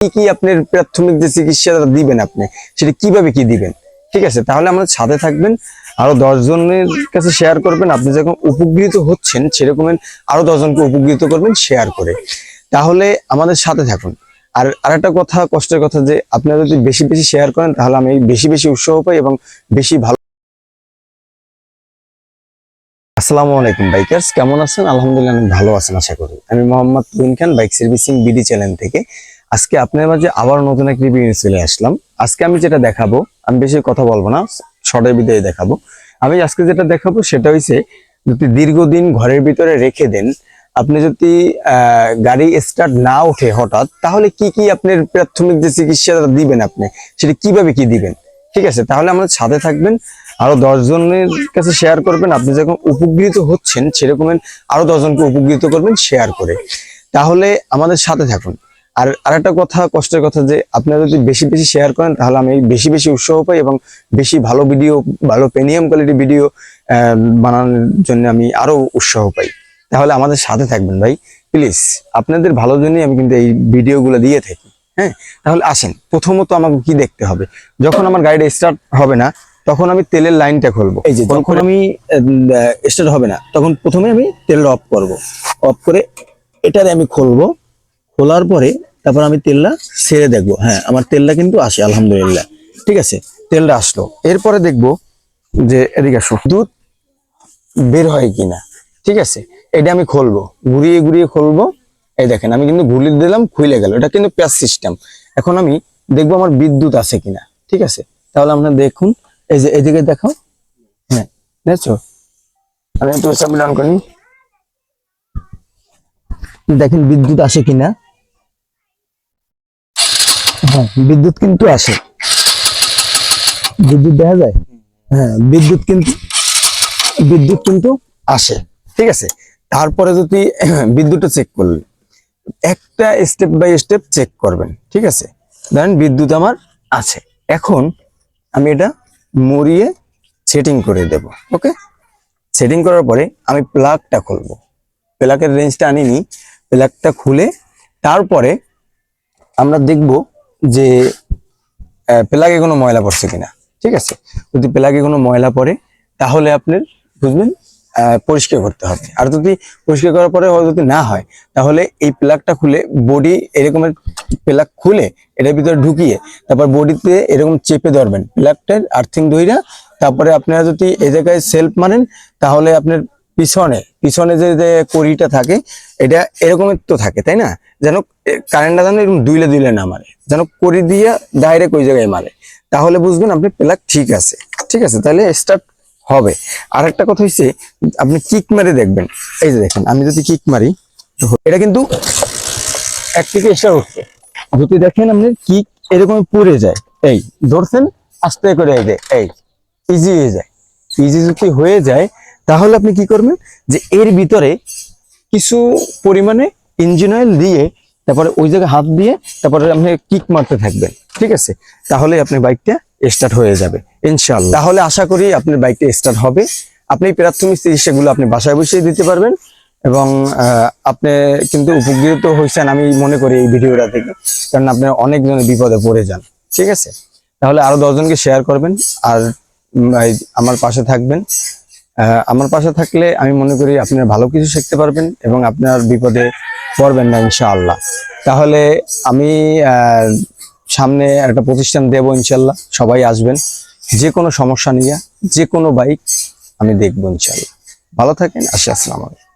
কি কি আপনার প্রাথমিক যে চিকিৎসাটা দিবেন আপনি, সেটা কীভাবে কি দিবেন? ঠিক আছে, তাহলে আমাদের সাথে থাকবেন, আরও দশ জনের কাছে শেয়ার করবেন। আপনি যখন উপকৃত হচ্ছেন সেরকম আরও দশজনকে উপকৃত করবেন শেয়ার করে। তাহলে আমাদের সাথে থাকুন। আর আরেকটা কথা, কষ্টের কথা যে, আপনারা যদি বেশি বেশি শেয়ার করেন, তাহলে আমি বেশি বেশি উৎসাহ পাই এবং বেশি ভালো আসসালামু আলাইকুম বাইকার্স কেমন আছেন? আলহামদুলিল্লাহ, আমি ভালো আছেন আশা করি। আমি Mohammad Tuhin Khan bike servicing BD channel থেকে। আজকে আপনার মাঝে আবার নতুন এক রিভিউ নিয়ে চলে আসলাম। আজকে আমি যেটা দেখাবো, আমি বেশি কথা বলব না শর্টের ভিতরে দেখাবো। আমি আজকে যেটা দেখাবো সেটা হইছে, যদি দীর্ঘদিন ঘরের ভিতরে রেখে দেন, আপনি যদি গাড়ি স্টার্ট না ওঠে হঠাৎ, তাহলে কি কি আপনার প্রাথমিক যে চিকিৎসাটা দিবেন আপনি, সেটা কীভাবে কি দিবেন? ঠিক আছে? তাহলে আমাদের সাথে থাকবেন, আরও দশ জনের কাছে শেয়ার করবেন। আপনি যখন উপকৃত হচ্ছেন সেরকম আরও দশজনকে উপকৃত করবেন শেয়ার করে। তাহলে আমাদের সাথে থাকুন। আর আরেকটা কথা কষ্টের কথা যে আপনারা যদি বেশি বেশি শেয়ার করেন তাহলে আমি বেশি বেশি উৎসাহ পাই এবং বেশি ভালো ভিডিও ভালো প্রিমিয়াম কোয়ালিটি ভিডিও বানানোর জন্য আমি আরও উৎসাহ পাই। তাহলে আমাদের সাথে থাকবেন ভাই। প্লিজ আপনাদের ভালো জন্যই আমি কিন্তু এই ভিডিওগুলো দিয়ে থাকি। হ্যাঁ তাহলে আসেন। প্রথমত আমাকে কি দেখতে হবে? যখন আমার গাড়িটা স্টার্ট হবে না তখন আমি তেলের লাইনটা খুলবো। এই যে যখন আমি স্টার্ট হবে না তখন প্রথমে আমি তেলটা অফ করব। অফ করে এটারে আমি খুলবো। খোলার পরে তারপর আমি তেলটা ছেড়ে দেখব। হ্যাঁ আমার তেলটা কিন্তু আসে, আলহামদুলিল্লাহ। ঠিক আছে? তেলটা আসলো। এরপরে দেখব যে এদিকে আসো, দুধ বের হয় কিনা। ঠিক আছে? এটা আমি খুলবো। ঘুরিয়ে ঘুরিয়ে খুলবো। এই দেখেন, আমি কিন্তু ঘুরিয়ে দিলাম খুলে গেল। এটা কিন্তু প্যাস সিস্টেম। এখন আমি দেখব আমার বিদ্যুৎ আছে কিনা। ঠিক আছে? তাহলে আপনারা দেখুন। এই যে এদিকে দেখাও হ্যাঁ দেখছ? আমি একটু অন করি। দেখেন বিদ্যুৎ আসে কিনা। হ্যাঁ বিদ্যুৎ কিন্তু আসে। বিদ্যুৎ দেখা যায়? হ্যাঁ বিদ্যুৎ কিন্তু বিদ্যুৎ কিন্তু আসে। ঠিক আছে? তারপরে যদি বিদ্যুৎটা চেক করলেন, একটা স্টেপ বাই স্টেপ চেক করবেন, ঠিক আছে? ধরেন বিদ্যুৎ আমার আছে। এখন আমি এটা মরিয়ে সেটিং করে দেব ওকে সেটিং করার পরে আমি প্লাগটা খুলবো। প্লাগের রেঞ্জটা আনিনি। প্লাগটা খুলে তারপরে আমরা দেখব যে প্লাগে কোনো ময়লা পড়ছে কিনা, ঠিক আছে? যদি প্লাগে কোনো ময়লা পড়ে, তাহলে আপনার বুঝবেন পরিষ্কার করতে হবে। আর যদি পরিষ্কার করার পরে যদি না হয়, তাহলে এই প্লাগটা খুলে বডি এরকমের প্লাগ খুলে এটার ভিতরে ঢুকিয়ে তারপর বডিতে এরকম চেপে ধরবেন। প্লাগটার আর্থিং দইরা তারপরে আপনারা যদি এ জায়গায় সেলফ মারেন, তাহলে আপনার পিছনে পিছনে যে যে কড়িটা থাকে, এটা এরকমের তো থাকে, তাই না? যেন কারেন্টটা যেন এরকম দুইলে দুইলে না মারে, যেন কড়ি দিয়ে ডাইরেক্ট ওই জায়গায় মারে। তাহলে বুঝবেন আপনি প্লাগ ঠিক আছে ঠিক আছে? তাহলে স্টার্ট হবে। আর একটা কথা হচ্ছে আপনি কিক মারে দেখবেন। এই যে দেখেন, আমি যদি কিক মারি, এটা কিন্তু এক থেকে স্টার উঠছে। যদি দেখেন আপনি কিক এরকম পড়ে যায়, এই ধরছেন, আস্তে করে এই এই ইজি হয়ে যায়। ইজি যদি হয়ে যায় তাহলে আপনি কি করবেন? যে এর ভিতরে কিছু পরিমাণে ইঞ্জিন অয়েল দিয়ে তারপরে ওই জায়গায় হাত দিয়ে তারপরে আপনি কিক মারতে থাকবেন, ঠিক আছে? তাহলে আপনি বাইকটা স্টার্ট হয়ে যাবে ইনশাল্লাহ তাহলে আশা করি আপনার বাইকটা স্টার্ট হবে। আপনি প্রাথমিক চিকিৎসাগুলো আপনি বাসায় বসিয়ে দিতে পারবেন এবং আপনি কিন্তু উপকৃত হয়েছেন আমি মনে করি এই ভিডিওটা থেকে, কারণ আপনি অনেকজনের বিপদে পড়ে যান, ঠিক আছে? তাহলে আরও দশজনকে শেয়ার করবেন আর আমার পাশে থাকবেন। আমার পাশে থাকলে আমি মনে করি আপনার ভালো কিছু শিখতে পারবেন এবং আপনার বিপদে পড়বেন না, ইনশাআল্লাহ। তাহলে আমি সামনে একটা প্রতিষ্ঠান দেব ইনশাল্লাহ সবাই আসবেন। যে কোনো সমস্যা নিয়ে যে কোনো বাইক আমি দেখব ইনশাল্লাহ ভালো থাকেন, আসি, আসসালামু আলাইকুম।